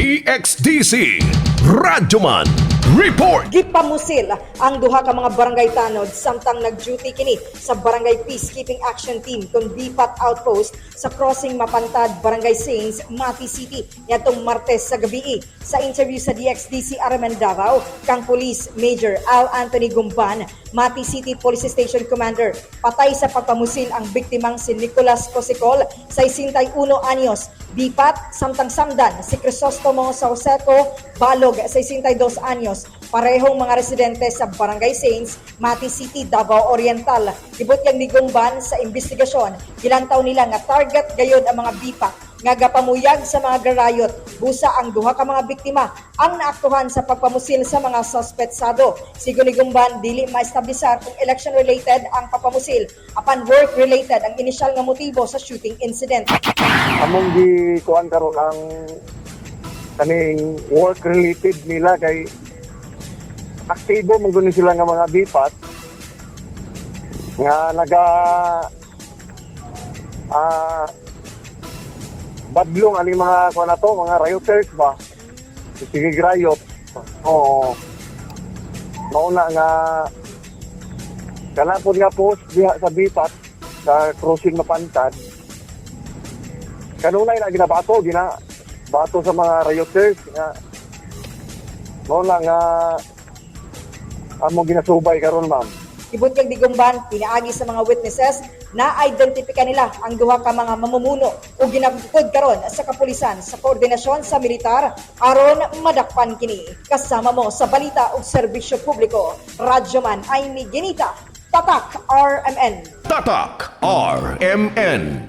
DXDC Radyoman Report Gipamusil ang duha ka mga barangay tanod samtang nag-duty kini sa Barangay Peacekeeping Action Team kon Bipat Outpost sa Crossing Mapantad, Barangay Saints, Mati City nitong Martes sa gabi. Sa interview sa DXDC Araman Davao, kang Police Major Al Anthony Gumban, Mati City Police Station Commander, patay sa pagpamusil ang biktimang si Nicolas Cosicol sa 61 anyos Bipat, Samtang Samdan, si Crisostomo Sauceco, Balog, 62 anyos, parehong mga residente sa Barangay Saints, Mati City, Davao Oriental. Ibot yang nigungban sa investigasyon, gilantaw nila nga target gayod ang mga Bipat nga gapamuyag sa mga garayot. Busa ang duha ka mga biktima ang naaktuhan sa pagpamusil sa mga suspetsado. Sigo ni dili maestablisar kung election-related ang papamusil apan work-related ang inisyal nga motibo sa shooting incident. among gi kuan karon ang kaning work related nila kay aktibo man guni sila nga mga bipat nga naga ah badlong ani mga kuan na to mga rioters ba? Sige grayot oo. Mauna nga kana po nga post diha sa bipat sa crossing mapantad kanunay na ginabato gina bato sa mga rioters nga. Mo na nga amo ginasubay karon ma'am Ibot kag digumban, pinaagi sa mga witnesses na identifika nila ang duha ka mga mamumuno o ginabukod karon sa kapulisan sa koordinasyon sa militar aron madakpan kini. Kasama mo sa balita ug serbisyo publiko, Radyoman Amy Ginita, Tatak RMN. Tatak RMN